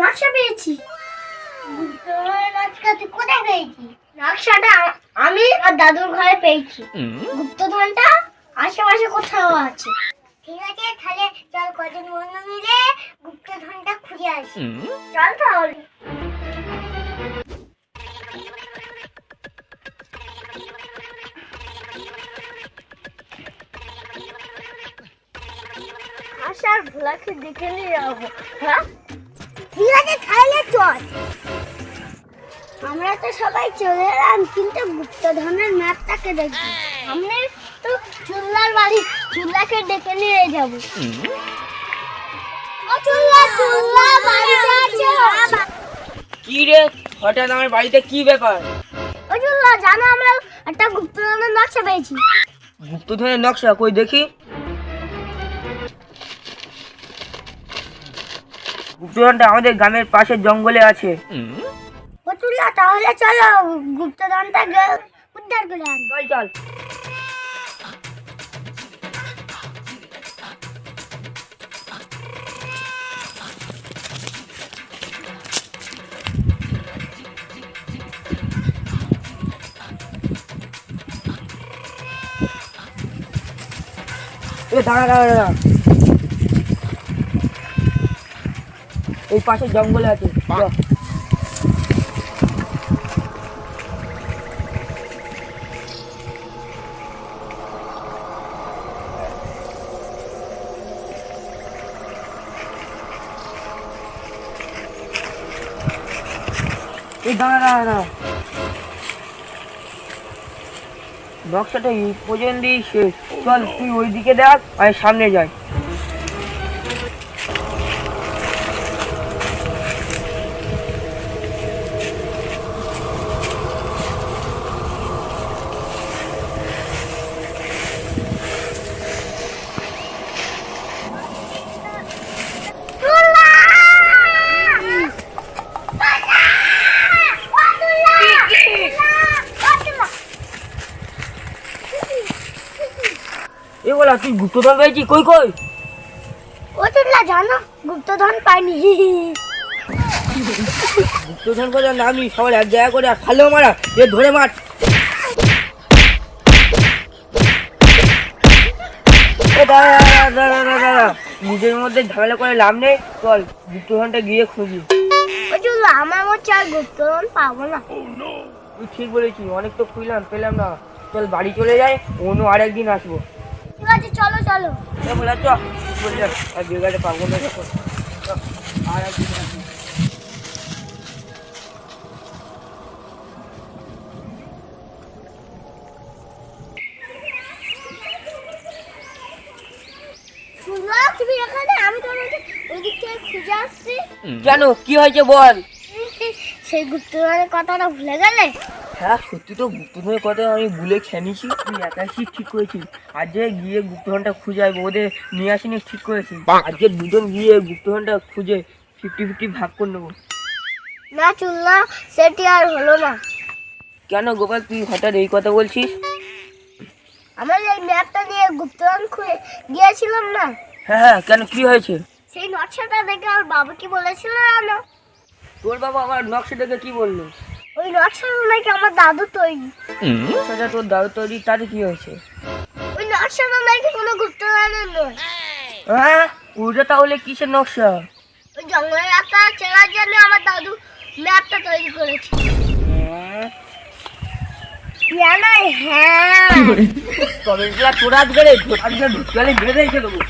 নকশা পেয়েছি। আমি আর দাদুর ঘরে পেয়েছি। গুপ্তধনটা আশেপাশে কোথাও আছে। ঠিক আছে তাহলে চল কজন মিলে গুপ্তধনটা খুঁজে আসি। চল তাহলে। ভোলাকে দেখে নিয়ে যাব হ্যাঁ? ঠিক আছে তাহলে চল আমরা তো সবাই চলে এলাম কিন্তু গুপ্তধনের ম্যাপটাকে দেখি সামনে তো চুল্লার বাড়ি চুল্লাকে ডেকে নিয়ে যাব। কি রে হঠাৎ আমার বাড়িতে কি ব্যাপার? ও চুল্লা জানো আমরা একটা গুপ্তধনের নকশা পেয়েছি। গুপ্তধনের নকশা? কই দেখি। গুপ্তধনটা আমাদের গ্রামের পাশের জঙ্গলে আছে। ও তাহলে চলো গুপ্তধনটা উদ্ধার করে আন। চল চল। এ দাঁড়া দাঁড়া দাঁড়া। এই পাশে জঙ্গলে আছে। এই দাঁড়া দাঁড়া বক্সটা এই পর্যন্তই শেষ। চল তুই ওইদিকে দেখ আমি সামনে যাই এ বলা তুই গুপ্তধন পেয়েছি কই কই? ও চুল্লা জানো গুপ্তধন পাইনি। গুপ্তধন করে নামলি সবাই এক জায়গা করে খালেও মারা এ ধরে মার। নিজের মধ্যে ঝামেলা করে লাভ নেই। চল গুপ্তধনটা গিয়ে খুঁজি। আমার মনে আর গুপ্তধন পাবো না। তুই ঠিক বলেছিস অনেক তো খুঁজলাম পেলাম না। চল বাড়ি চলে যাই অন্য আরেকদিন আসব। ঠিক আছে চলো চলো। তুমি এখানে? আমি থেকে খুঁজে আসছি। কেন কি হয়েছে বল? সেই গুপ্তধনের কথাটা ভুলে গেলে? হ্যাঁ সত্যি তো গুপ্তধনের কথা আমি ভুলে খেয়েছি। তুই একাশি ঠিক করেছিস? আজকে গিয়ে গুপ্তধনটা খুঁজে আসব ওদের নিয়ে আসিনি ঠিক করেছি আজকে দুজন গিয়ে গুপ্তধনটা খুঁজে ফিফটি ফিফটি ভাগ করে নেব। না চুল্লা সেটি আর হলো না। কেন গোপাল তুই হঠাৎ এই কথা বলছিস? আমরা এই ম্যাপটা নিয়ে গুপ্তধন খুঁজে গিয়েছিলাম না। হ্যাঁ হ্যাঁ কেন কি হয়েছে? সেই নকশাটা দেখে আর বাবা কি বলেছিল জানো? তোর বাবা আমার নকশা দেখে কি বলল? ওই নকশাটা নাকি আমার দাদু তৈরি। নকশাটা তোর দাদু তৈরি তাতে কি হয়েছে? ওই নকশাটা নাকি কোনো গুপ্তধনের নয়। হ্যাঁ? ওটা তাহলে কিসের নকশা? ওই জঙ্গলের রাস্তা চেনার জন্য আমার দাদু ম্যাপটা তৈরি করেছে। হ্যাঁ? হ্যাঁ। তবে তোরা আজকে ঢুকালে বেঁধে রেখে দেবো।